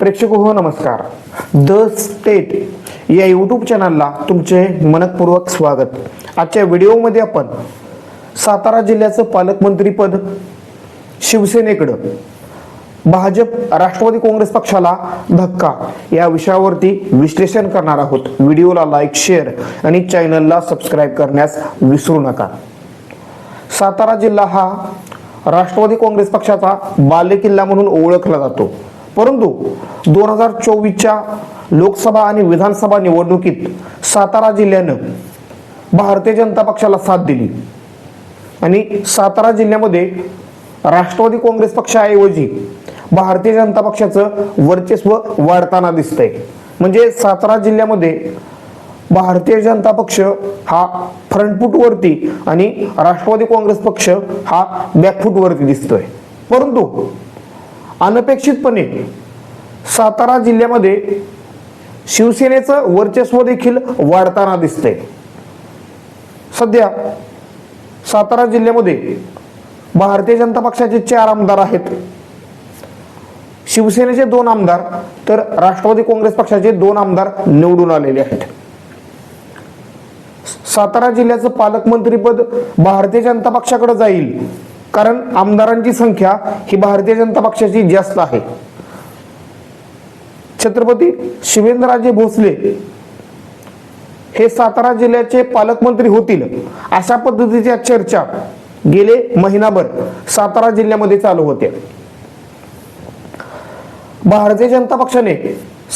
प्रेक्षक हो नमस्कार. द स्टेट या यूट्यूब चॅनलला तुमचे मनपूर्वक स्वागत. आजच्या व्हिडिओमध्ये आपण सातारा जिल्ह्याचं पालकमंत्रीपद शिवसेनेकडं भाजप राष्ट्रवादी काँग्रेस पक्षाला धक्का या विषयावरती विश्लेषण करणार आहोत. व्हिडिओला लाईक शेअर आणि चॅनलला सबस्क्राईब करण्यास विसरू नका. सातारा जिल्हा हा राष्ट्रवादी काँग्रेस पक्षाचा बालेकिल्ला म्हणून ओळखला जातो. परंतु दोन हजार चोवीसच्या लोकसभा आणि विधानसभा निवडणुकीत सातारा जिल्ह्यानं भारतीय जनता पक्षाला साथ दिली. आणि सातारा जिल्ह्यामध्ये राष्ट्रवादी काँग्रेस पक्षाऐवजी भारतीय जनता पक्षाचं वर्चस्व वाढताना दिसतंय. म्हणजे सातारा जिल्ह्यामध्ये भारतीय जनता पक्ष हा फ्रंटफूटवरती आणि राष्ट्रवादी काँग्रेस पक्ष हा बॅकफूटवरती दिसतोय. परंतु अनपेक्षितपणे सातारा जिल्ह्यामध्ये शिवसेनेचं वर्चस्व देखील वाढताना दिसतंय. सध्या सातारा जिल्ह्यामध्ये भारतीय जनता पक्षाचे चार आमदार आहेत. शिवसेनेचे दोन आमदार तर राष्ट्रवादी काँग्रेस पक्षाचे दोन आमदार निवडून आलेले आहेत. सातारा जिल्ह्याचं पालकमंत्रीपद भारतीय जनता पक्षाकडे जाईल कारण आमदारांची संख्या ही भारतीय जनता पक्षाची जास्त आहे. छत्रपती शिवेंद्रराजे भोसले हे सातारा जिल्ह्याचे पालकमंत्री होतील अशा पद्धतीच्या चर्चा गेले महिनाभर सातारा जिल्ह्यामध्ये चालू होत्या. भारतीय जनता पक्षाने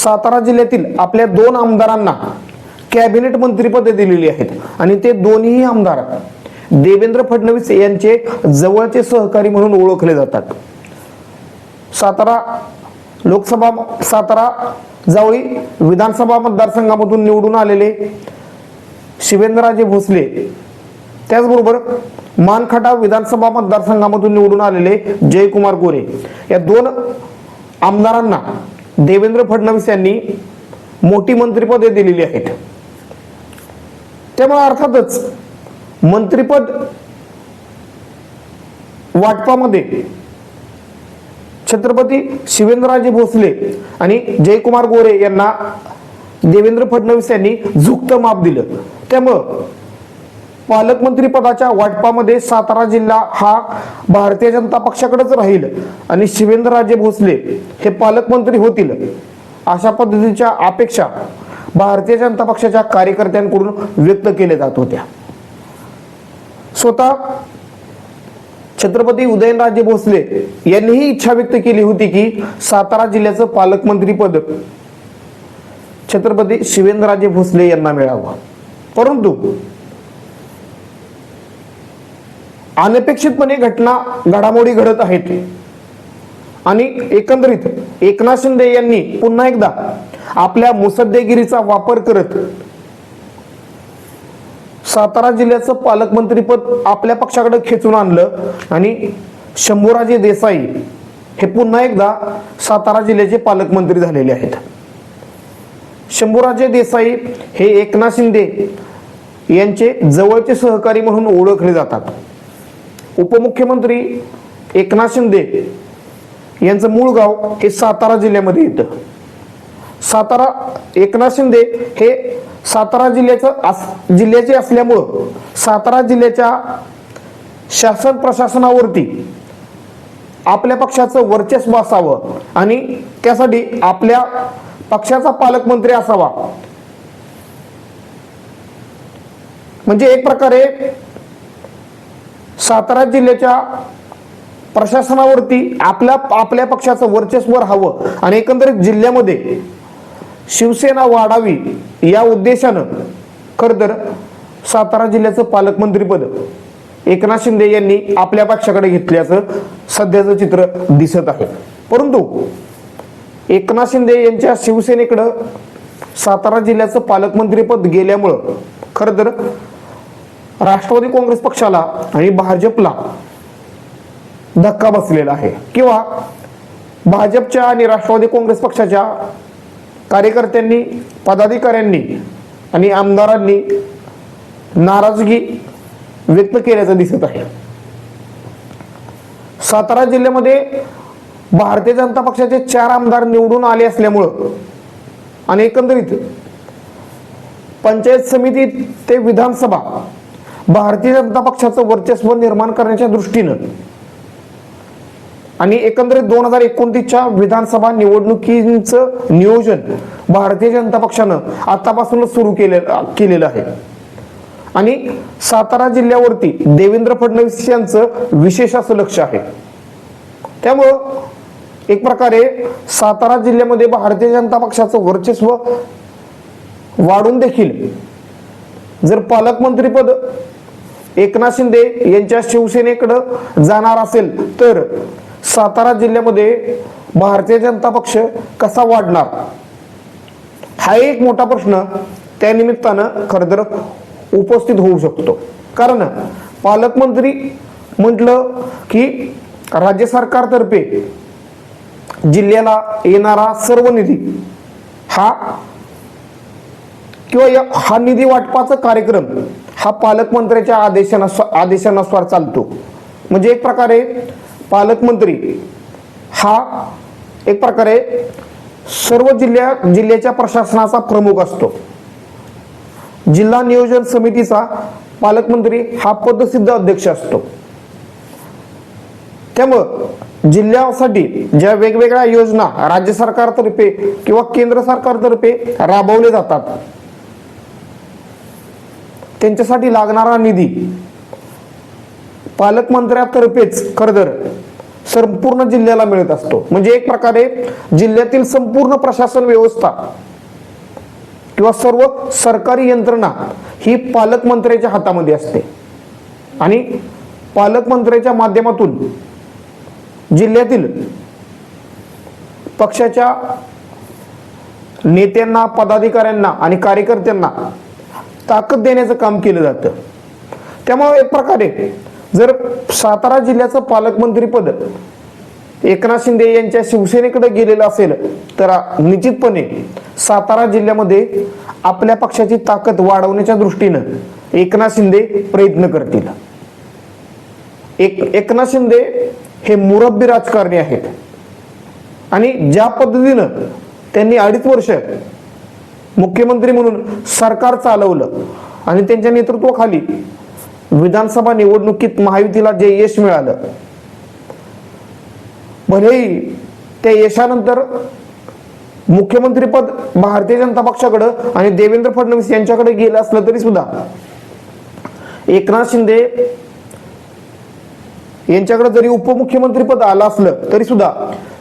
सातारा जिल्ह्यातील आपल्या दोन आमदारांना कॅबिनेट मंत्रीपदे दिलेली आहेत आणि ते दोन्ही आमदार देवेंद्र फडणवीस यांचे जवळचे सहकारी म्हणून ओळखले जातात. सातारा लोकसभा सातारा जवळी विधानसभा मतदारसंघामधून निवडून आलेले शिवेंद्रराजे भोसले त्याचबरोबर मानखटा विधानसभा मतदारसंघामधून निवडून आलेले जयकुमार गोरे या दोन आमदारांना देवेंद्र फडणवीस यांनी मोठी मंत्रिपदे दिलेली आहेत. त्यामुळे अर्थातच मंत्रिपद वाटपामध्ये छत्रपती शिवेंद्रराजे भोसले आणि जयकुमार गोरे यांना देवेंद्र फडणवीस यांनी झुकतं माप दिलं. त्यामुळं पालकमंत्री पदाच्या वाटपामध्ये सातारा जिल्हा हा भारतीय जनता पक्षाकडेच राहील आणि शिवेंद्रराजे भोसले हे पालकमंत्री होतील अशा पद्धतीच्या अपेक्षा भारतीय जनता पक्षाच्या कार्यकर्त्यांकडून व्यक्त केल्या जात होत्या. स्वतः छत्रपती उदयनराजे भोसले यांनीही इच्छा व्यक्त केली होती की सातारा जिल्ह्याचं पालकमंत्री पद छत्रपती शिवेंद्रराजे भोसले यांना मिळावं. परंतु अनपेक्षितपणे घटना घडामोडी घडत आहेत. आणि एकंदरीत एकनाथ शिंदे यांनी पुन्हा एकदा आपल्या मुसद्देगिरीचा वापर करत सातारा जिल्ह्याचं पालकमंत्रीपद आपल्या पक्षाकडे खेचून आणलं आणि शंभूराजे देसाई हे पुन्हा एकदा सातारा जिल्ह्याचे पालकमंत्री झालेले आहेत. शंभूराजे देसाई हे एकनाथ शिंदे यांचे जवळचे सहकारी म्हणून ओळखले जातात. उपमुख्यमंत्री एकनाथ शिंदे यांचं मूळ गाव हे सातारा जिल्ह्यामध्ये येतं. सातारा एकनाथ शिंदे हे सातारा जिल्ह्याचं जिल्ह्याचे असल्यामुळं सातारा जिल्ह्याच्या शासन प्रशासनावरती आपल्या पक्षाचं वर्चस्व असावं आणि त्यासाठी आपल्या पक्षाचा पालकमंत्री असावा. म्हणजे एक प्रकारे सातारा जिल्ह्याच्या प्रशासनावरती आपल्या आपल्या पक्षाचं वर्चस्व राहावं आणि एकंदरीत जिल्ह्यामध्ये शिवसेना वाढावी या उद्देशानं खरं तर सातारा जिल्ह्याचं पालकमंत्रीपद एकनाथ शिंदे यांनी आपल्या पक्षाकडे घेतल्याचं सध्याचं चित्र दिसत आहे. परंतु एकनाथ शिंदे यांच्या शिवसेनेकडं सातारा जिल्ह्याचं पालकमंत्रीपद गेल्यामुळं खरं तर राष्ट्रवादी काँग्रेस पक्षाला आणि भाजपला धक्का बसलेला आहे. किंवा भाजपच्या आणि राष्ट्रवादी काँग्रेस पक्षाच्या कार्यकर्त्यांनी पदाधिकाऱ्यांनी आणि आमदारांनी नाराजगी व्यक्त केल्याचं दिसत आहे. सातारा जिल्ह्यामध्ये भारतीय जनता पक्षाचे चार आमदार निवडून आले असल्यामुळं आणि एकंदरीत पंचायत समिती ते विधानसभा भारतीय जनता पक्षाचं वर्चस्व निर्माण करण्याच्या दृष्टीनं आणि एकंदरीत दोन हजार एकोणतीसच्या विधानसभा निवडणुकीचं नियोजन भारतीय जनता पक्षानं आतापासूनच सुरू केले केलेलं आहे. आणि सातारा जिल्ह्यावरती देवेंद्र फडणवीस यांचं विशेष असं लक्ष आहे. त्यामुळं एक प्रकारे सातारा जिल्ह्यामध्ये भारतीय जनता पक्षाचं वर्चस्व वाढून देखील जर पालकमंत्रीपद एकनाथ शिंदे यांच्या शिवसेनेकडं जाणार असेल तर सातारा जिल्ह्यामध्ये भारतीय जनता पक्ष कसा वाढणार? हा एक मोठा प्रश्न त्या निमित्तानं खरं तर उपस्थित होऊ शकतो. कारण पालकमंत्री म्हटलं की राज्य सरकारतर्फे जिल्ह्याला येणारा सर्व निधी हा किंवा या हा निधी वाटपाचा कार्यक्रम हा पालकमंत्र्याच्या आदेशानुसार आदेशानुसार चालतो. म्हणजे एक प्रकारे पालकमंत्री. हा एक प्रकारे सर्व जिल्ह्या जिल्ह्याच्या प्रशासनाचा प्रमुख असतो. जिल्हा नियोजन समितीचा पालकमंत्री हा पदसिद्ध अध्यक्ष असतो. त्यामुळं जिल्ह्यासाठी ज्या वेगवेगळ्या योजना राज्य सरकारतर्फे किंवा केंद्र सरकारतर्फे राबवले जातात त्यांच्यासाठी लागणारा निधी पालकमंत्र्यातर्फेच खरंतर संपूर्ण जिल्ह्याला मिळत असतो. म्हणजे एक प्रकारे जिल्ह्यातील संपूर्ण प्रशासन व्यवस्था किंवा सर्व सरकारी यंत्रणा ही पालकमंत्र्याच्या हातामध्ये असते. आणि पालकमंत्र्याच्या माध्यमातून जिल्ह्यातील पक्षाच्या नेत्यांना पदाधिकाऱ्यांना आणि कार्यकर्त्यांना ताकद देण्याचं काम केलं जातं. त्यामुळे एक प्रकारे जर सातारा जिल्ह्याचं पालकमंत्रीपद एकनाथ शिंदे यांच्या शिवसेनेकडे गेलेलं असेल तर निश्चितपणे सातारा जिल्ह्यामध्ये आपल्या पक्षाची ताकद वाढवण्याच्या दृष्टीनं एकनाथ शिंदे प्रयत्न करतील. एक एकनाथ शिंदे हे मुरब्बी राजकारणी आहेत. आणि ज्या पद्धतीनं त्यांनी अडीच वर्ष मुख्यमंत्री म्हणून सरकार चालवलं आणि त्यांच्या नेतृत्वाखाली विधानसभा निवडणुकीत महायुतीला जे यश मिळालं भलेही त्या यशानंतर मुख्यमंत्रीपद भारतीय जनता पक्षाकडं आणि देवेंद्र फडणवीस यांच्याकडे गेलं असलं तरी सुद्धा एकनाथ शिंदे यांच्याकडे जरी उपमुख्यमंत्रीपद आलं असलं तरी सुद्धा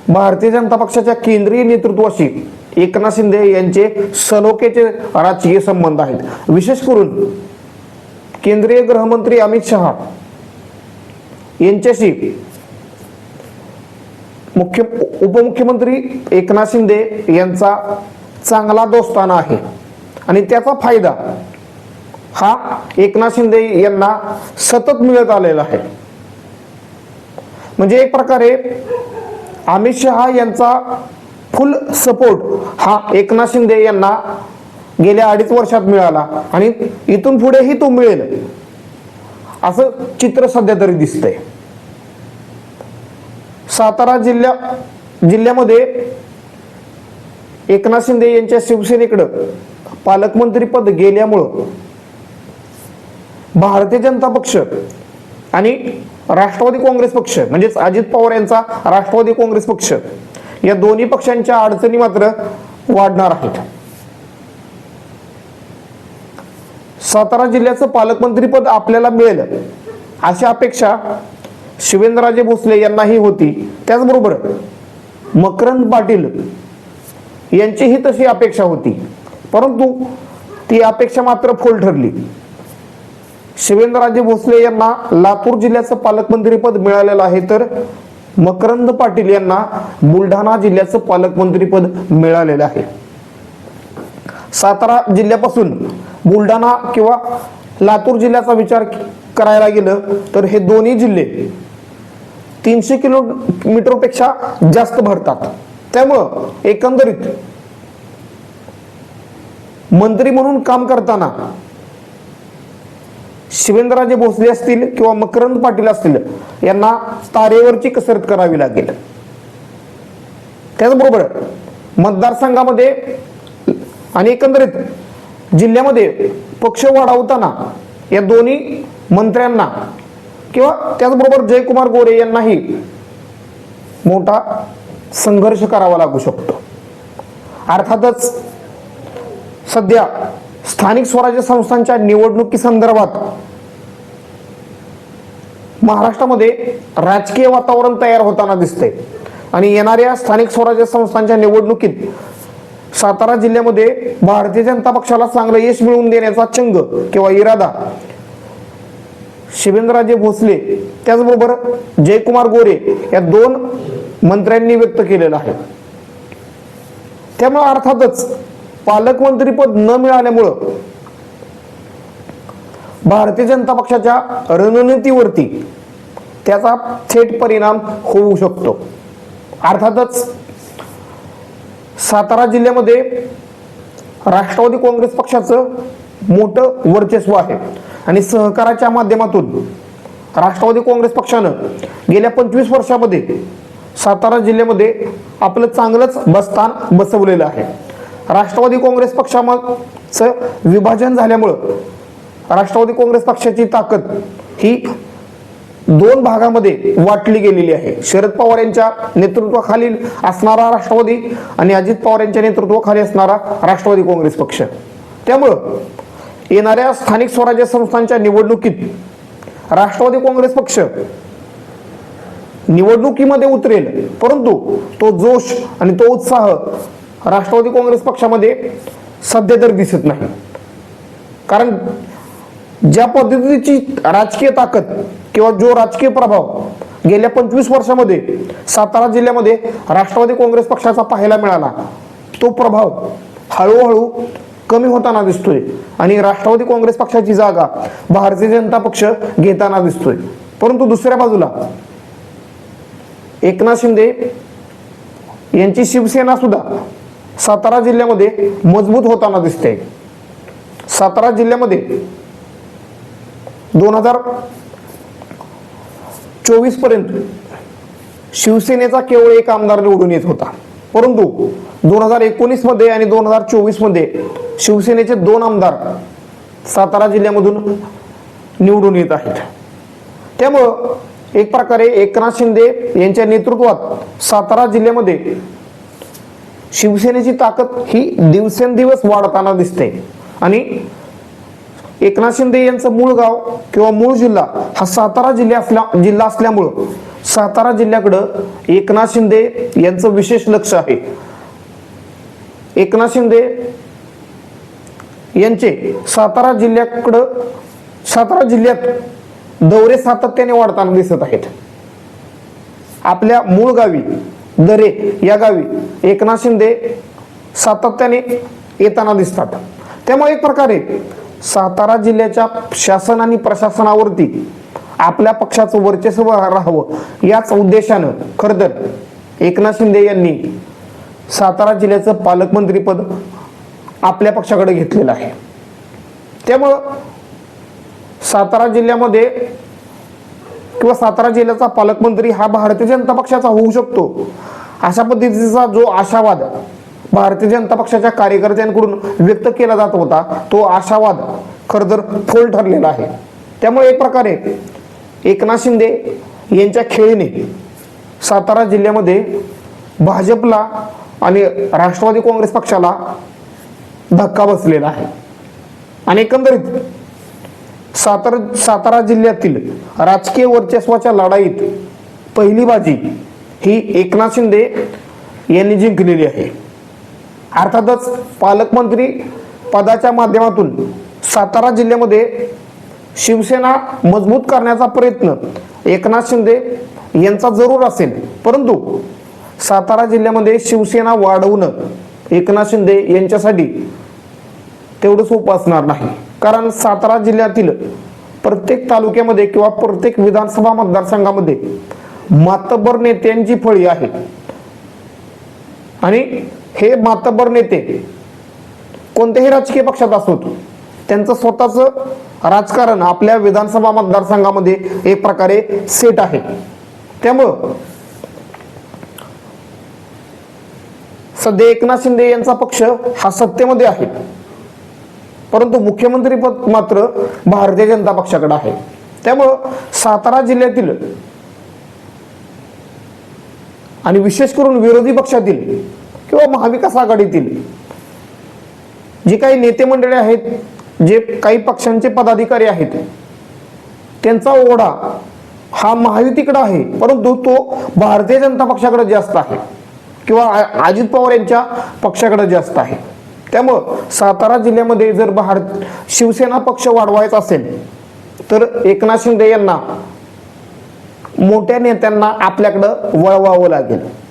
भारतीय जनता पक्षाच्या केंद्रीय नेतृत्वाशी एकनाथ शिंदे यांचे सलोकेचे राजकीय संबंध आहेत. विशेष करून केंद्रीय गृहमंत्री अमित शहा यांच्याशी मुख्य उपमुख्यमंत्री एकनाथ शिंदे यांचा चांगला दोस्ताना आहे. आणि त्याचा फायदा हा एकनाथ शिंदे यांना सतत मिळत आलेला आहे. म्हणजे एक प्रकारे अमित शहा यांचा फुल सपोर्ट हा एकनाथ शिंदे यांना गेल्या अडीच वर्षात मिळाला आणि इथून पुढेही तो मिळेल. असं चित्र सध्या तरी दिसतंय. सातारा जिल्ह्या जिल्ह्यामध्ये एकनाथ शिंदे यांच्या शिवसेनेकडं पालकमंत्रीपद गेल्यामुळं भारतीय जनता पक्ष आणि राष्ट्रवादी काँग्रेस पक्ष म्हणजेच अजित पवार यांचा राष्ट्रवादी काँग्रेस पक्ष या दोन्ही पक्षांच्या अडचणी मात्र वाढणार आहेत. सातारा जिल्ह्याचं पालकमंत्रीपद आपल्याला मिळेल अशी अपेक्षा शिवेंद्रराजे भोसले यांनाही होती. त्याचबरोबर मकरंद पाटील यांचीही तशी अपेक्षा होती. परंतु ती अपेक्षा मात्र फोल ठरली. शिवेंद्रराजे भोसले यांना लातूर जिल्ह्याचं पालकमंत्रीपद मिळालेलं आहे तर मकरंद पाटील यांना बुलढाणा जिल्ह्याचं पालकमंत्रीपद मिळालेलं आहे. सातारा जिल्ह्यापासून बुलढाणा किंवा लातूर जिल्ह्याचा विचार करायला गेलं तर हे दोन्ही जिल्हे तीनशे किलोमीटरपेक्षा जास्त भरतात. त्यामुळं एकंदरीत मंत्री म्हणून काम करताना शिवेंद्रराजे भोसले असतील किंवा मकरंद पाटील असतील यांना तारेवरची कसरत करावी लागेल. त्याचबरोबर मतदारसंघामध्ये आणि एकंदरीत जिल्ह्यामध्ये पक्ष वाढवताना या दोन्ही मंत्र्यांना किंवा त्याचबरोबर जयकुमार गोरे यांनाही मोठा संघर्ष करावा लागू शकतो. अर्थातच सध्या स्थानिक स्वराज्य संस्थांच्या निवडणुकी संदर्भात महाराष्ट्रामध्ये राजकीय वातावरण तयार होताना दिसते आणि येणाऱ्या स्थानिक स्वराज्य संस्थांच्या निवडणुकीत सातारा जिल्ह्यामध्ये भारतीय जनता पक्षाला चांगलं यश मिळवून देण्याचा चंग किंवा इरादा शिवेंद्रराजे भोसले त्याचबरोबर जयकुमार गोरे या दोन मंत्र्यांनी व्यक्त केलेला आहे. त्यामुळे अर्थातच पालकमंत्रीपद न मिळाल्यामुळं भारतीय जनता पक्षाच्या रणनीतीवरती त्याचा थेट परिणाम होऊ शकतो. अर्थातच सातारा जिल्ह्यामध्ये राष्ट्रवादी काँग्रेस पक्षाचं मोठं वर्चस्व आहे. आणि सहकाराच्या माध्यमातून राष्ट्रवादी काँग्रेस पक्षानं गेल्या पंचवीस वर्षामध्ये सातारा जिल्ह्यामध्ये आपलं चांगलंच बस्तान बसवलेलं आहे. राष्ट्रवादी काँग्रेस पक्षाचं विभाजन झाल्यामुळं राष्ट्रवादी काँग्रेस पक्षाची ताकद ही दोन भागामध्ये वाटली गेलेली आहे. शरद पवार यांच्या नेतृत्वाखालील असणारा राष्ट्रवादी आणि अजित पवार यांच्या नेतृत्वाखाली असणारा राष्ट्रवादी काँग्रेस पक्ष. त्यामुळं येणाऱ्या स्थानिक स्वराज्य संस्थांच्या निवडणुकीत राष्ट्रवादी काँग्रेस पक्ष निवडणुकीमध्ये उतरेल. परंतु तो जोश आणि तो उत्साह राष्ट्रवादी काँग्रेस पक्षामध्ये सध्या तर दिसत नाही. कारण ज्या पद्धतीची राजकीय ताकद किंवा जो राजकीय प्रभाव गेल्या पंचवीस वर्षामध्ये सातारा जिल्ह्यामध्ये राष्ट्रवादी काँग्रेस पक्षाचा पाहायला मिळाला तो प्रभाव हळूहळू कमी होताना दिसतोय आणि राष्ट्रवादी काँग्रेस पक्षाची जागा भारतीय जनता पक्ष घेताना दिसतोय. परंतु दुसऱ्या बाजूला एकनाथ शिंदे यांची शिवसेना सुद्धा सातारा जिल्ह्यामध्ये मजबूत होताना दिसते. सातारा जिल्ह्यामध्ये दोन हजार चोवीसपर्यंत शिवसेनेचा केवळ एक आमदार निवडून येत होता. परंतु दोन हजार एकोणीसमध्ये आणि दोन हजार चोवीसमध्ये शिवसेनेचे दोन आमदार सातारा जिल्ह्यामधून निवडून येत आहेत. त्यामुळं एक प्रकारे एकनाथ शिंदे यांच्या नेतृत्वात सातारा जिल्ह्यामध्ये शिवसेनेची ताकद ही दिवसेंदिवस वाढताना दिसते. आणि एकनाथ शिंदे यांचं मूळ गाव किंवा मूळ जिल्हा हा सातारा जिल्हा असल्या जिल्हा असल्यामुळं सातारा जिल्ह्याकडं एकनाथ शिंदे यांचं विशेष लक्ष आहे. एकनाथ शिंदे यांचे सातारा जिल्ह्याकडं सातारा जिल्ह्यात दौरे सातत्याने वाढताना दिसत आहेत. आपल्या मूळ गावी दरे या गावी एकनाथ शिंदे सातत्याने येताना दिसतात. त्यामुळे एक प्रकारे सातारा जिल्ह्याच्या शासन आणि प्रशासनावरती आपल्या पक्षाचं वर्चस्व राहावं याच उद्देशानं खर तर एकनाथ शिंदे यांनी सातारा जिल्ह्याचं पालकमंत्रीपद आपल्या पक्षाकडे घेतलेलं आहे. त्यामुळं सातारा जिल्ह्यामध्ये किंवा सातारा जिल्ह्याचा पालकमंत्री हा भारतीय जनता पक्षाचा होऊ शकतो. अशा पद्धतीचा जो आशावाद भारतीय जनता पक्षाच्या कार्यकर्त्यांकडून व्यक्त केला जात होता तो आशावाद खरं तर फोल ठरलेला आहे. त्यामुळे एक प्रकारे एकनाथ शिंदे यांच्या खेळीने सातारा जिल्ह्यामध्ये भाजपला आणि राष्ट्रवादी काँग्रेस पक्षाला धक्का बसलेला आहे. आणि एकंदरीत सातारा सातारा जिल्ह्यातील राजकीय वर्चस्वाच्या लढाईत पहिली बाजी ही एकनाथ शिंदे यांनी जिंकलेली आहे. अर्थातच पालकमंत्री पदाच्या माध्यमातून सातारा जिल्ह्यामध्ये शिवसेना मजबूत करण्याचा प्रयत्न एकनाथ शिंदे यांचा जरूर असेल. परंतु सातारा जिल्ह्यामध्ये शिवसेना वाढवणं एकनाथ शिंदे यांच्यासाठी तेवढं सोपं असणार नाही. कारण सातारा जिल्ह्यातील प्रत्येक तालुक्यामध्ये किंवा प्रत्येक विधानसभा मतदारसंघामध्ये मातबर नेत्यांची फळी आहे. आणि हे मातब्बर नेते कोणत्याही राजकीय पक्षात असोत त्यांचं स्वतःचं राजकारण आपल्या विधानसभा मतदारसंघामध्ये एक प्रकारे सेट आहे. त्यामुळं सध्या एकनाथ शिंदे यांचा पक्ष हा सत्तेमध्ये आहे. परंतु मुख्यमंत्री पद मात्र भारतीय जनता पक्षाकडे आहे. त्यामुळं सातारा जिल्ह्यातील आणि विशेष करून विरोधी पक्षातील किंवा महाविकास आघाडीतील जे काही नेते मंडळी आहेत जे काही पक्षांचे पदाधिकारी आहेत त्यांचा ओढा हा महायुतीकडे आहे. परंतु तो भारतीय जनता पक्षाकडे जास्त आहे किंवा अजित पवार यांच्या पक्षाकडे जास्त आहे. त्यामुळं सातारा जिल्ह्यामध्ये जर भारत शिवसेना पक्ष वाढवायचा असेल तर एकनाथ शिंदे यांना मोठ्या नेत्यांना आपल्याकडं वळवावं लागेल.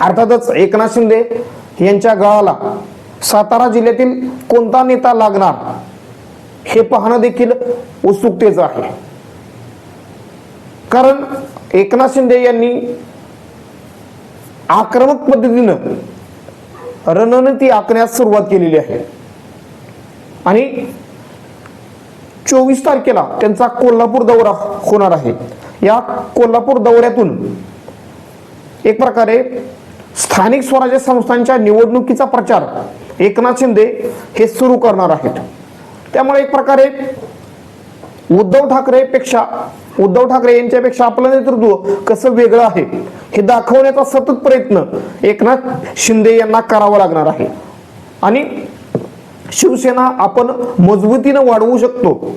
अर्थातच एकनाथ शिंदे यांच्या गळाला सातारा जिल्ह्यातील कोणता नेता लागणार हे पाहणं देखील उत्सुकतेचं आहे. कारण एकनाथ शिंदे यांनी आक्रमक पद्धतीनं रणनीती आखण्यास सुरुवात केलेली आहे. आणि चोवीस तारखेला त्यांचा कोल्हापूर दौरा होणार आहे. या कोल्हापूर दौऱ्यातून एक प्रकारे स्थानिक स्वराज्य संस्थांच्या निवडणुकीचा प्रचार एकनाथ शिंदे हे सुरू करणार आहेत. त्यामुळे एक प्रकारे उद्धव ठाकरेपेक्षा उद्धव ठाकरे यांच्यापेक्षा आपलं नेतृत्व कसं वेगळं आहे हे दाखवण्याचा सतत प्रयत्न एकनाथ शिंदे यांना करावा लागणार आहे. आणि शिवसेना आपण मजबूतीनं वाढवू शकतो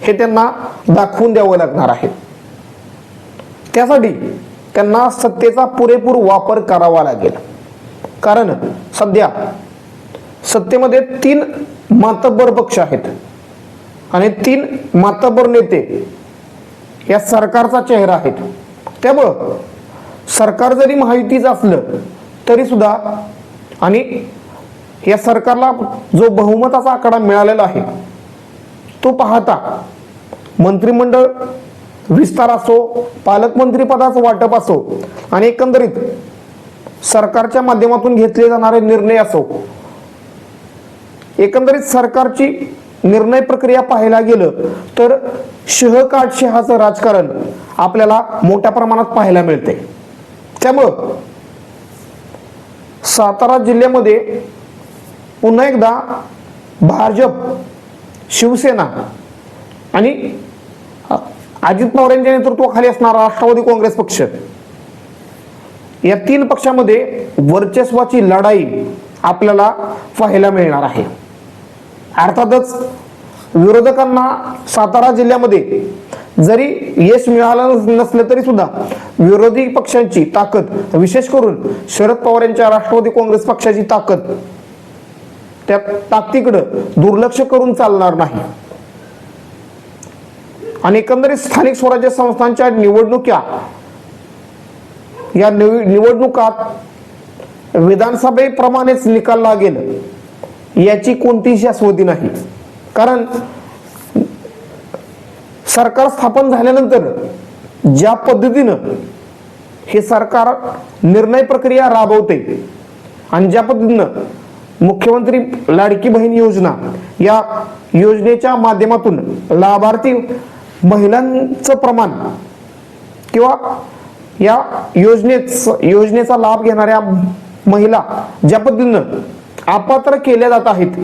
हे त्यांना दाखवून द्यावं लागणार आहे. त्यासाठी त्यांना सत्तेचा पुरेपूर वापर करावा लागेल. कारण सध्या सत्तेमध्ये तीन मातब्बर पक्ष आहेत. आणि तीन मातब्बर नेते या सरकारचा चेहरा आहेत. त्यामुळं सरकार जरी माहितीच असलं तरी सुद्धा आणि या सरकारला जो बहुमताचा आकडा मिळालेला आहे तो पाहता मंत्रिमंडळ विस्तार असो पालकमंत्री पदाचं वाटप असो आणि एकंदरीत सरकारच्या माध्यमातून घेतले जाणारे निर्णय असो एकंदरीत सरकारची निर्णय प्रक्रिया पाहायला गेलं तर शहकाटशहाचं राजकारण आपल्याला मोठ्या प्रमाणात पाहायला मिळते. त्यामुळं सातारा जिल्ह्यामध्ये पुन्हा एकदा भाजप शिवसेना आणि अजित पवार यांच्या नेतृत्वाखाली असणारा राष्ट्रवादी काँग्रेस पक्ष. या तीन पक्षामध्ये वर्चस्वाची लढाई आपल्याला पाहायला मिळणार आहे. अर्थातच विरोधकांना सातारा जिल्ह्यामध्ये जरी यश मिळालं नसलं तरी सुद्धा विरोधी पक्षांची ताकद विशेष करून शरद पवार यांच्या राष्ट्रवादी काँग्रेस पक्षाची ताकद त्या ताकदीकडं दुर्लक्ष करून चालणार नाही. आणि एकंदरीत स्थानिक स्वराज्य संस्थांच्या निवडणुक्या या निवडणुकात विधानसभेप्रमाणेच निकाल लागेल याची कोणतीही शाश्वती नाही. कारण सरकार स्थापन झाल्यानंतर ज्या पद्धतीनं हे सरकार निर्णय प्रक्रिया राबवते आणि ज्या पद्धतीनं मुख्यमंत्री लाडकी बहीण योजना या योजनेच्या माध्यमातून लाभार्थी महिलांचं प्रमाण किंवा या योजनेच योजनेचा लाभ घेणाऱ्या महिला ज्या पद्धतीनं अपात्र केल्या जात आहेत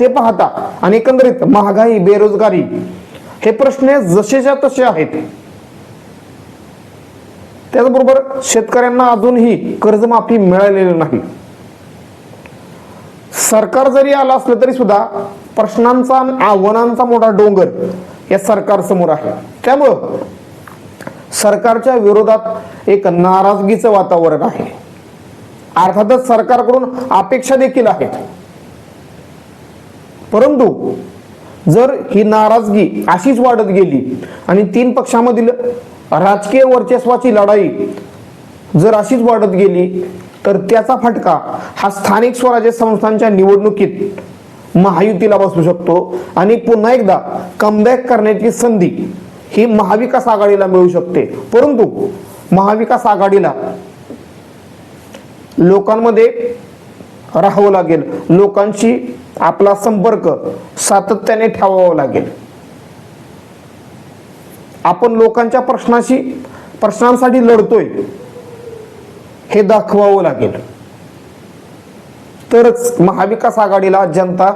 ते पाहता आणि एकंदरीत महागाई बेरोजगारी हे प्रश्न जसेच्या तसे आहेत. त्याचबरोबर शेतकऱ्यांना अजूनही कर्जमाफी मिळालेली नाही. सरकार जरी आलं असलं तरी सुद्धा प्रश्नांचा आणि आव्हानांचा मोठा डोंगर या सरकार समोर आहे. त्यामुळं सरकारच्या विरोधात एक नाराजगीचं वातावरण आहे. अर्थातच सरकारकडून अपेक्षा देखील आहेत. परंतु जर ही नाराजगी अशीच वाढत गेली आणि तीन पक्षामधील राजकीय वर्चस्वाची लढाई जर अशीच वाढत गेली तर त्याचा फटका हा स्थानिक स्वराज्य संस्थांच्या निवडणुकीत महायुतीला बसू शकतो. आणि पुन्हा एकदा कमबॅक करण्याची संधी ही महाविकास आघाडीला मिळू शकते. परंतु महाविकास आघाडीला लोकांमध्ये राहावं लागेल. लोकांशी आपला संपर्क सातत्याने ठेवावा लागेल. आपण लोकांच्या प्रश्नाशी प्रश्नांसाठी लढतोय हे दाखवावं लागेल. तरच महाविकास आघाडीला जनता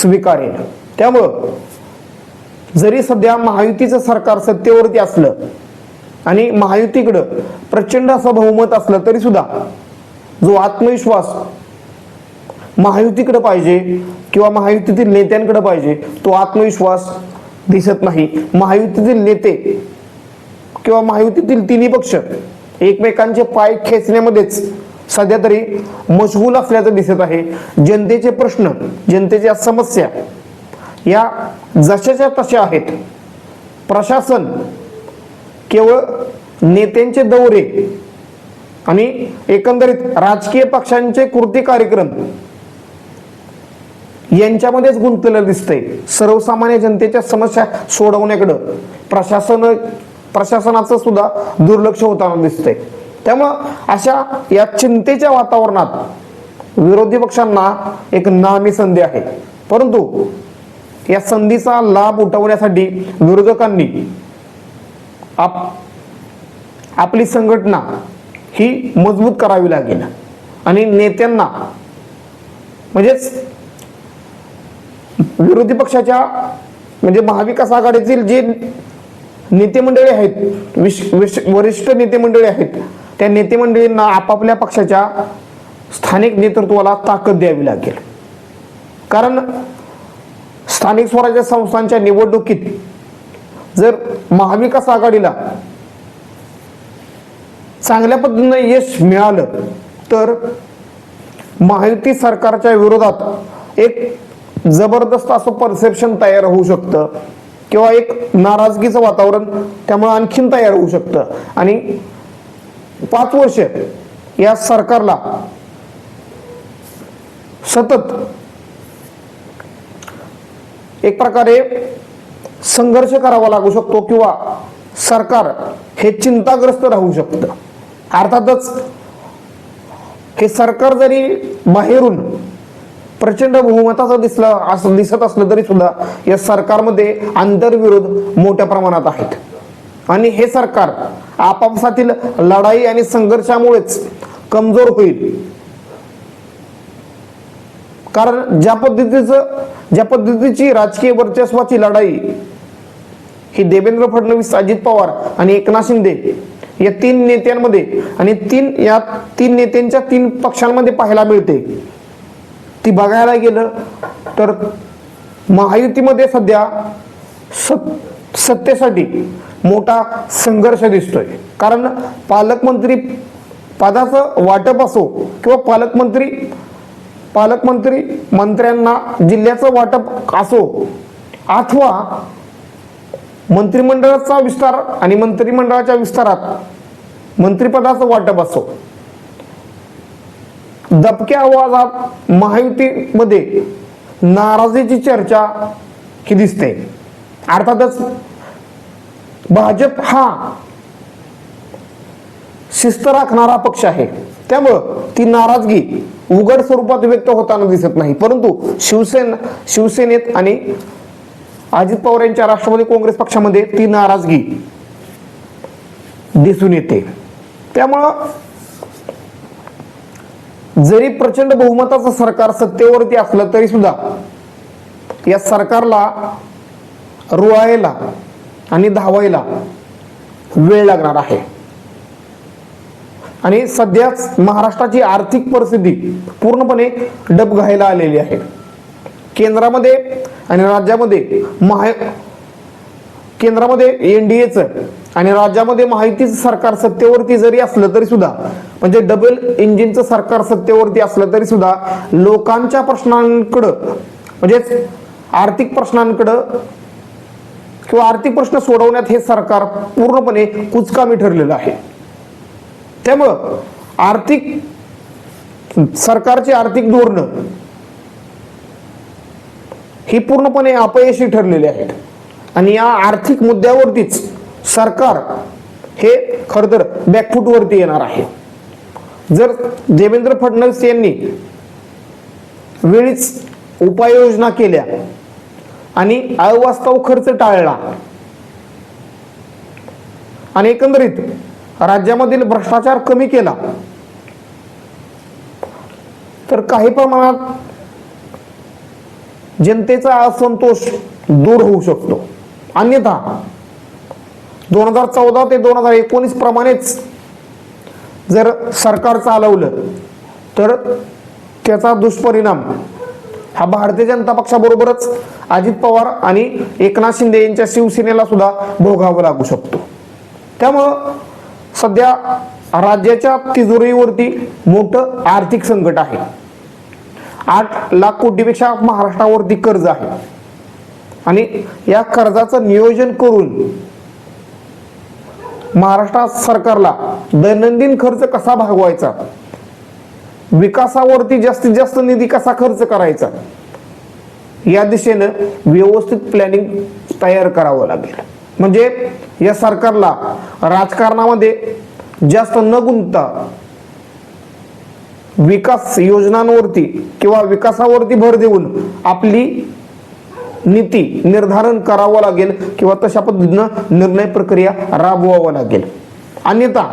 स्वीकारेल. त्यामुळं जरी सध्या महायुतीचं सरकार सत्तेवरती असलं आणि महायुतीकडं प्रचंड असं बहुमत असलं तरी सुद्धा जो आत्मविश्वास महायुतीकडे पाहिजे किंवा महायुतीतील नेत्यांकडे पाहिजे तो आत्मविश्वास दिसत नाही. महायुतीतील नेते किंवा महायुतीतील तिन्ही पक्ष एकमेकांचे पाय खेचण्यामध्येच सध्या तरी मशगूल असल्याचं दिसत आहे. जनतेचे प्रश्न जनतेच्या समस्या या जशाच्या तशा आहेत. प्रशासन केवळ नेत्यांचे दौरे आणि एकंदरीत राजकीय पक्षांचे कृती कार्यक्रम यांच्यामध्येच गुंतलेलं दिसतंय. सर्वसामान्य जनतेच्या समस्या सोडवण्याकडं प्रशासन प्रशासनाचं सुद्धा दुर्लक्ष होताना दिसतंय. त्यामुळं अशा या चिंतेच्या वातावरणात विरोधी पक्षांना एक नामी संधी आहे. परंतु या संधीचा लाभ उठवण्यासाठी विरोधकांनी आप आपली संघटना ही मजबूत करावी लागेल. आणि नेत्यांना म्हणजेच विरोधी पक्षाच्या म्हणजे महाविकास आघाडीतील जे नेते मंडळी आहेत विश- वरिष्ठ नेते मंडळी आहेत त्या नेतेमंडळींना आपापल्या पक्षाच्या स्थानिक नेतृत्वाला ताकद द्यावी लागेल. कारण स्थानिक स्वराज्य संस्थांच्या निवडणुकीत जर महाविकास आघाडीला चांगल्या पद्धतीनं यश मिळालं तर महायुती सरकारच्या विरोधात एक जबरदस्त असं परसेप्शन तयार होऊ शकतं किंवा एक नाराजगीचं वातावरण त्यामुळे आणखीन तयार होऊ शकतं. आणि पाच वर्ष या सरकारला सतत एक प्रकारे संघर्ष करावा लागू शकतो किंवा सरकार हे चिंताग्रस्त राहू शकतं. अर्थातच हे सरकार जरी बाहेरून प्रचंड बहुमताचं दिसलं असं दिसत असलं तरी सुद्धा या सरकारमध्ये आंतरविरोध मोठ्या प्रमाणात आहेत. आणि हे सरकार आपापसातील लढाई आणि संघर्षामुळेच कमजोर होईल. कारण ज्या पद्धतीचं ज्या पद्धतीची राजकीय वर्चस्वाची लढाई ही देवेंद्र फडणवीस अजित पवार आणि एकनाथ शिंदे या तीन नेत्यांमध्ये आणि तीन या तीन नेत्यांच्या तीन पक्षांमध्ये पाहायला मिळते. ती बघायला गेलं तर महायुतीमध्ये सध्या सत सत्तेसाठी मोठा संघर्ष दिसतोय. कारण पालकमंत्री पदाचं वाटप असो किंवा पालकमंत्री पालकमंत्री मंत्र्यांना जिल्ह्याचं वाटप असो अथवा मंत्रिमंडळाचा विस्तार आणि मंत्रिमंडळाच्या विस्तारात मंत्रिपदाचं वाटप असो. दबक्या आवाजात महायुतीमध्ये नाराजीची चर्चा ही दिसते. अर्थातच भाजप हा शिस्त राखणारा पक्ष आहे. त्यामुळं ती नाराजगी उघड स्वरूपात व्यक्त होताना दिसत नाही. परंतु शिवसेना शिवसेनेत आणि अजित पवार यांच्या राष्ट्रवादी काँग्रेस पक्षामध्ये ती नाराजगी दिसून येते. त्यामुळं जरी प्रचंड बहुमताचं सरकार सत्तेवरती असलं तरी सुद्धा या सरकारला रुळायला आणि धावायला वेळ लागणार आहे. आणि सध्याच महाराष्ट्राची आर्थिक परिस्थिती पूर्णपणे डबघायला आलेली आहे. केंद्रामध्ये आणि राज्यामध्ये महा केंद्रामध्ये एनडीएचं आणि राज्यामध्ये माहितीच सरकार सत्तेवरती जरी असलं तरी सुद्धा म्हणजे डबल इंजिनचं सरकार सत्तेवरती असलं तरी सुद्धा लोकांच्या प्रश्नांकडं म्हणजेच आर्थिक प्रश्नांकडं किंवा आर्थिक प्रश्न सोडवण्यात हे सरकार पूर्णपणे कुचकामी ठरलेलं आहे. त्यामुळं आर्थिक सरकारची आर्थिक धोरणं ही पूर्णपणे अपयशी ठरलेली आहेत. आणि या आर्थिक मुद्द्यावरतीच सरकार हे खर तर बॅकफूटवरती येणार आहे. जर देवेंद्र फडणवीस यांनी वेळीच उपाययोजना केल्या आणि अवास्तव खर्च टाळला. आणि एकंदरीत राज्यामधील भ्रष्टाचार कमी केला. तर काही प्रमाणात जनतेचा असंतोष दूर होऊ शकतो. अन्यथा दोन हजार चौदा ते दोन हजार एकोणीस प्रमाणेच जर सरकार चालवलं तर त्याचा दुष्परिणाम हा भारतीय जनता पक्षाबरोबरच अजित पवार आणि एकनाथ शिंदे यांच्या शिवसेनेला सुद्धा भोगावं लागू शकतो. त्यामुळं सध्या राज्याच्या तिजोरीवरती मोठं आर्थिक संकट आहे. आठ लाख कोटीपेक्षा महाराष्ट्रावरती कर्ज आहे. आणि या कर्जाचं नियोजन करून महाराष्ट्र सरकारला दैनंदिन खर्च कसा भागवायचा? विकासावरती जास्तीत जास्त निधी कसा खर्च करायचा? या दिशेनं व्यवस्थित प्लॅनिंग तयार करावं लागेल. म्हणजे या सरकारला राजकारणामध्ये जास्त न गुंतता विकास योजनांवरती किंवा विकासावरती भर देऊन आपली नीती निर्धारण करावं लागेल किंवा तशा पद्धतीनं निर्णय प्रक्रिया राबवावं लागेल. अन्यथा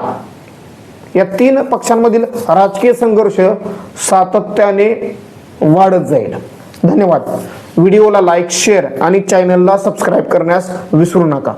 या तीन पक्षांमधील राजकीय संघर्ष सातत्याने वाढत जाईल. धन्यवाद. व्हिडिओला लाईक शेअर आणि चॅनलला सबस्क्राईब करण्यास विसरू नका.